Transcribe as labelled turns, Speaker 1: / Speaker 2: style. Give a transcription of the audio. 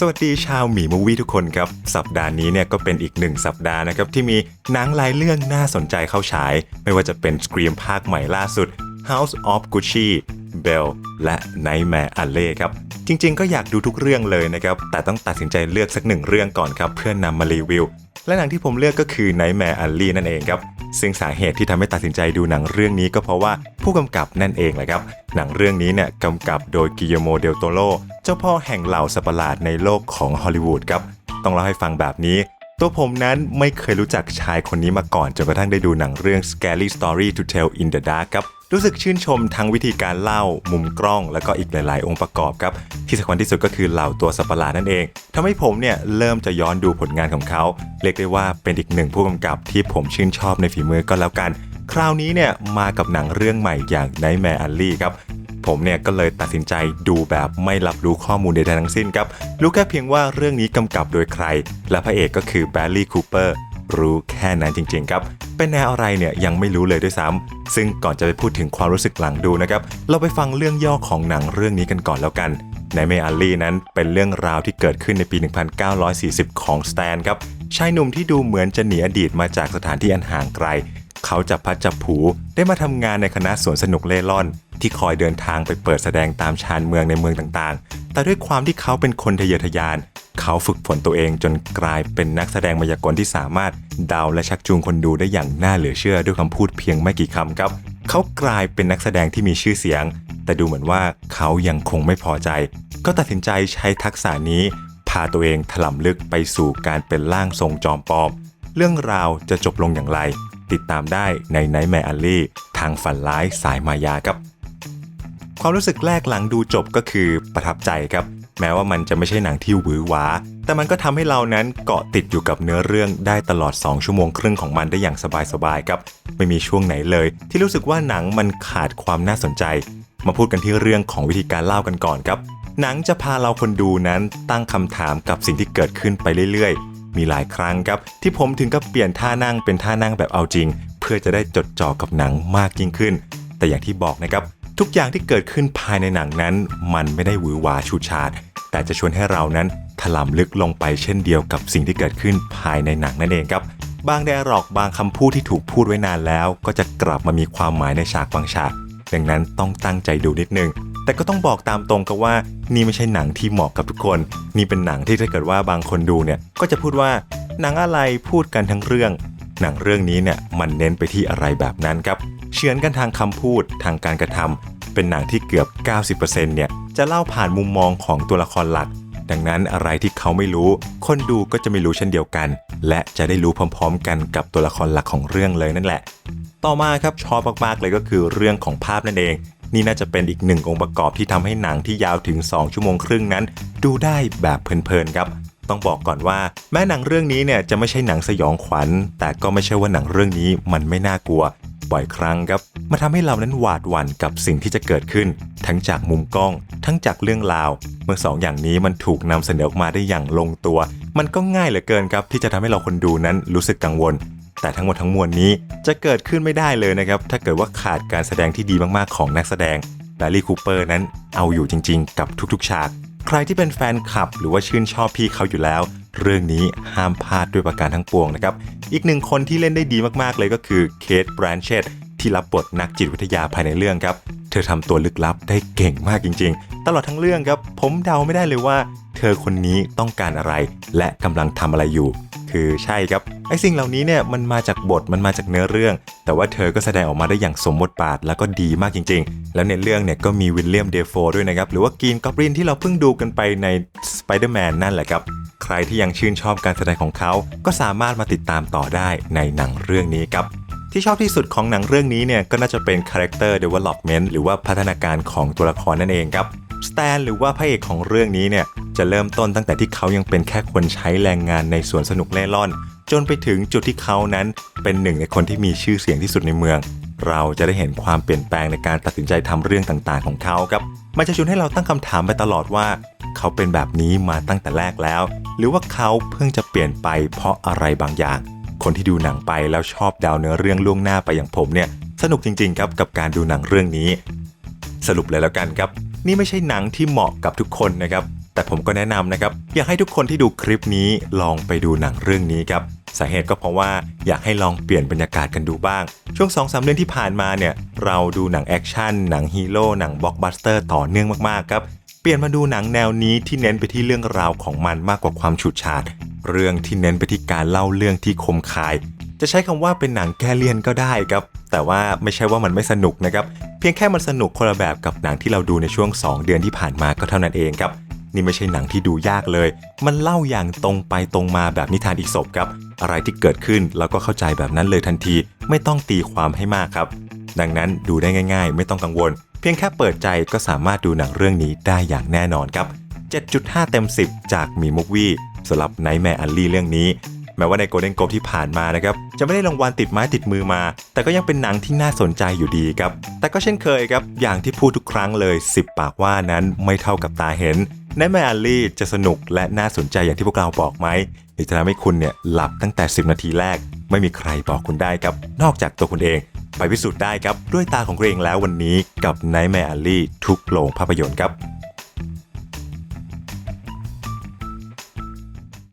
Speaker 1: สวัสดีชาวหมีมูวี่ทุกคนครับ สัปดาห์นี้เนี่ยก็เป็นอีกหนึ่งสัปดาห์นะครับที่มีหนังหลายเรื่องน่าสนใจเข้าฉาย ไม่ว่าจะเป็น Scream ภาคใหม่ล่าสุด House of Gucci Bell และ Nightmare Alley ครับ จริงๆ ก็อยากดูทุกเรื่องเลยนะครับ แต่ต้องตัดสินใจเลือกสักหนึ่งเรื่องก่อนครับ เพื่อนนำมารีวิว และหนังที่ผมเลือกก็คือ Nightmare Alley นั่นเองครับ ซึ่งสาเหตุที่ทำให้ตัดสินใจดูหนังเรื่องนี้ก็เพราะว่าผู้กำกับนั่นเองแหละครับ หนังเรื่องนี้เนี่ยกำกับโดยกิโยโมเดลโตโรเจ้าพ่อแห่งเหล่าสัตว์ประหลาดในโลกของฮอลลีวูดครับ ต้องเล่าให้ฟังแบบนี้ ตัวผมนั้นไม่เคยรู้จักชายคนนี้มาก่อนจนกระทั่งได้ดูหนังเรื่อง Scary Story to Tell in the Dark ครับ รู้สึกชื่นชมทั้งวิธีการเล่า มุมกล้อง แล้วก็อีกหลาย ๆ องค์ประกอบครับ ที่สำคัญที่สุดก็คือเหล่าตัวสัตว์ประหลาดนั่นเองทำให้ผมเนี่ยเริ่มจะย้อนดูผลงานของเขา เรียกได้ว่าเป็นอีกหนึ่งผู้กำกับที่ผมชื่นชอบในฝีมือก็แล้วกัน คราวนี้เนี่ยมากับหนังเรื่องใหม่อย่าง Nightmare Alley ครับผมเนี่ยก็เลยตัดสินใจดูแบบไม่รับรู้ข้อมูลใดๆทั้งสิ้นครับ รู้แค่เพียงว่าเรื่องนี้กำกับโดยใคร และพระเอกก็คือแบร์ลี่คูเปอร์ รู้แค่นั้นจริงๆครับ เป็นแนวอะไรเนี่ยยังไม่รู้เลยด้วยซ้ำซึ่งก่อนจะไปพูดถึงความรู้สึกหลังดูนะครับ เราไปฟังเรื่องย่อของหนังเรื่องนี้กันก่อนแล้วกันในเมอัลลี่นั้นเป็นเรื่องราวที่เกิดขึ้นในปี 1940 ของสแตนครับชายหนุ่มที่ดูเหมือนจะหนีอดีตมาจากสถานที่อันห่างไกล เขาจับพัดจับผูได้มาทำงานในคณะสวนสนุกเล่ร่อน ที่คอยเดินทางไปเปิดแสดงตามชานเมืองในเมืองต่างๆ แต่ด้วยความที่เขาเป็นคนทะเยอทะยาน เขาฝึกฝนตัวเองจนกลายเป็นนักแสดงมายากลที่สามารถเดาและชักจูงคนดูได้อย่างน่าเหลือเชื่อด้วยคำพูดเพียงไม่กี่คำครับ เขากลายเป็นนักแสดงที่มีชื่อเสียง แต่ดูเหมือนว่าเขายังคงไม่พอใจ ก็ตัดสินใจใช้ทักษะนี้ พาตัวเองถล่ำลึกไปสู่การเป็นร่างทรงจอมปลอม เรื่องราวจะจบลงอย่างไร ติดตามได้ในไนท์แมร์อัลลี่ทางฝันร้ายสายมายาครับ ความรู้สึกแรกหลังดูจบก็คือประทับใจครับ แม้ว่ามันจะไม่ใช่หนังที่หวือหวา แต่มันก็ทำให้เรานั้นเกาะติดอยู่กับเนื้อเรื่องได้ตลอด 2 ชั่วโมงครึ่งของมันได้อย่างสบายๆครับ ไม่มีช่วงไหนเลย ที่รู้สึกว่าหนังมันขาดความน่าสนใจ มาพูดกันที่เรื่องของวิธีการเล่ากันก่อนครับ หนังจะพาเราคนดูนั้นตั้งคำถามกับสิ่งที่เกิดขึ้นไปเรื่อยๆ มีหลายครั้งครับ ที่ผมถึงกับเปลี่ยนท่านั่งเป็นท่านั่งแบบเอาจริง เพื่อจะได้จดจ่อกับหนังมากยิ่งขึ้น แต่อย่างที่บอกนะครับทุกอย่างที่เกิดขึ้นภายในหนังนั้น มันไม่ได้หวือหวาชูชาด แต่จะชวนให้เรานั้นถลำลึกลงไปเช่นเดียวกับสิ่งที่เกิดขึ้นภายในหนังนั่นเองครับ บางไดอะล็อกบางคำพูดที่ถูกพูดไว้นานแล้ว ก็จะกลับมามีความหมายในฉากบางฉาก ดังนั้นต้องตั้งใจดูนิดนึง แต่ก็ต้องบอกตามตรงกับว่า นี่ไม่ใช่หนังที่เหมาะกับทุกคน นี่เป็นหนังที่ถ้าเกิดว่าบางคนดูเนี่ย ก็จะพูดว่าหนังอะไรพูดกันทั้งเรื่อง หนังเรื่องนี้เนี่ยมันเน้นไปที่อะไรแบบนั้นครับเฉือนกันทางคำพูดทางการกระทำเป็นหนังที่เกือบ 90%เนี่ย จะเล่าผ่านมุมมองของตัวละครหลัก ดังนั้นอะไรที่เขาไม่รู้ คนดูก็จะไม่รู้เช่นเดียวกัน และจะได้รู้พร้อมๆ กันกับตัวละครหลักของเรื่องเลยนั่นแหละ ต่อมาครับชอบมากๆเลยก็คือเรื่องของภาพนั่นเอง นี่น่าจะเป็นอีกหนึ่งองค์ประกอบที่ทำให้หนังที่ยาวถึง 2 ชั่วโมงครึ่งนั้น ดูได้แบบเพลินๆครับต้องบอกก่อนว่า แม้หนังเรื่องนี้เนี่ยจะไม่ใช่หนังสยองขวัญ แต่ก็ไม่ใช่ว่าหนังเรื่องนี้มันไม่น่ากลัว บ่อยครั้งครับมาทำให้เรานั้นหวาดหวั่นกับสิ่งที่จะเกิดขึ้น ทั้งจากมุมกล้อง ทั้งจากเรื่องราว เมื่อสองอย่างนี้มันถูกนำเสนอออกมาได้อย่างลงตัว มันก็ง่ายเหลือเกินครับที่จะทำให้เราคนดูนั้นรู้สึกกังวล แต่ทั้งหมดทั้งมวลนี้จะเกิดขึ้นไม่ได้เลยนะครับถ้าเกิดว่าขาดการแสดงที่ดีมากๆของนักแสดงแบร์รี่คูเปอร์นั้นเอาอยู่จริง ๆ กับทุกๆ ฉาก ใครที่เป็นแฟนคลับ หรือว่าชื่นชอบพี่เขาอยู่แล้ว เรื่องนี้ห้ามพลาดด้วยประการทั้งปวงนะครับ อีกหนึ่งคนที่เล่นได้ดีมากๆเลยก็คือเคทแบรนเชตที่รับบทนักจิตวิทยาภายในเรื่องครับ เธอทำตัวลึกลับได้เก่งมากจริง ๆ ตลอดทั้งเรื่องครับ ผมเดาไม่ได้เลยว่า เธอคนนี้ต้องการอะไร และกำลังทำอะไรอยู่ คือใช่ครับไอ้สิ่งเหล่านี้เนี่ยมันมาจากบทมันมาจากเนื้อเรื่อง แต่ว่าเธอก็แสดงออกมาได้อย่างสมบทบาทแล้วก็ดีมากจริง ๆ แล้วในเรื่องเนี่ยก็มีวิลเลียมเดฟโฟด้วยนะครับ หรือว่ากีนกอบรินที่เราเพิ่งดูกันไปใน Spider-Man นั่นแหละครับ ใครที่ยังชื่นชอบการแสดงของเขา ก็สามารถมาติดตามต่อได้ในหนังเรื่องนี้ครับ ที่ชอบที่สุดของหนังเรื่องนี้เนี่ยก็น่าจะเป็น Character Development หรือว่าพัฒนาการของตัวละครนั่นเองครับสแตนหรือว่าพระเอกของเรื่องนี้เนี่ยจะเริ่มต้นตั้งแต่ที่เขายังเป็นแค่คนใช้แรงงานในสวนสนุกเล่ร่อน จนไปถึงจุดที่เขานั้นเป็นหนึ่งในคนที่มีชื่อเสียงที่สุดในเมือง เราจะได้เห็นความเปลี่ยนแปลงในการตัดสินใจทำเรื่องต่างๆของเขาครับมันจะชวนให้เราตั้งคำถามไปตลอดว่า เขาเป็นแบบนี้มาตั้งแต่แรกแล้ว หรือว่าเขาเพิ่งจะเปลี่ยนไปเพราะอะไรบางอย่าง คนที่ดูหนังไปแล้วชอบดาวเนื้อเรื่องล่วงหน้าไปอย่างผมเนี่ยสนุกจริงๆครับกับการดูหนังเรื่องนี้ สรุปเลยแล้วกันครับ นี่ไม่ใช่หนังที่เหมาะกับทุกคนนะครับ แต่ผมก็แนะนำนะครับ อยากให้ทุกคนที่ดูคลิปนี้ลองไปดูหนังเรื่องนี้ครับสาเหตุก็เพราะว่าอยากให้ลองเปลี่ยนบรรยากาศกันดูบ้าง ช่วง2อสเดือนที่ผ่านมาเนี่ย เราดูหนังแอคชั่นหนังฮีโร่หนังบล็อกบัสเตอร์ต่อเนื่องมากๆครับ ปลี่ยนมาดูหนังแนวนี้ที่เน้นไปที่เรื่องราวของมันมากกว่าความฉูดฉาด เรื่องที่เน้นไปที่การเล่าเรื่องที่คมคาย จะใช้คำว่าเป็นหนังแก้เลียนก็ได้ครับ แต่ว่าไม่ใช่ว่ามันไม่สนุกนะครับ เพียงแค่มันสนุกคนละแบบกับหนังที่เราดูในช่วง 2 เดือนที่ผ่านมาก็เท่านั้นเองครับ นี่ไม่ใช่หนังที่ดูยากเลย มันเล่าอย่างตรงไปตรงมาแบบนิทานอีสปครับ อะไรที่เกิดขึ้นเราก็เข้าใจแบบนั้นเลยทันที ไม่ต้องตีความให้มากครับ ดังนั้นดูได้ง่าย ๆ ไม่ต้องกังวล เพียงแค่เปิดใจก็สามารถดูหนังเรื่องนี้ได้อย่างแน่นอนครับ 7.5 เต็ม 10 จากมีมุกวี่สำหรับไนท์แมร์อัลลี่เรื่องนี้ แม้ว่าในโกลเด้นโกลที่ผ่านมานะครับ จะไม่ได้รางวัลติดไม้ติดมือมา แต่ก็ยังเป็นหนังที่น่าสนใจอยู่ดีครับ แต่ก็เช่นเคยครับ อย่างที่พูดทุกครั้งเลย 10 ปากว่านั้นไม่เท่ากับตาเห็นไนท์แมร์อัลลี่จะสนุกและน่าสนใจอย่างที่พวกเราบอกไหมหรือจะทำให้คุณเนี่ยหลับตั้งแต่ 10 นาทีแรก ไม่มีใครบอกคุณได้ครับ นอกจากตัวคุณเอง ไปพิสูจน์ได้ครับด้วยตาของตัวเองแล้ววันนี้กับ Nightmare Alley ทุกโรงภาพยนตร์ครับ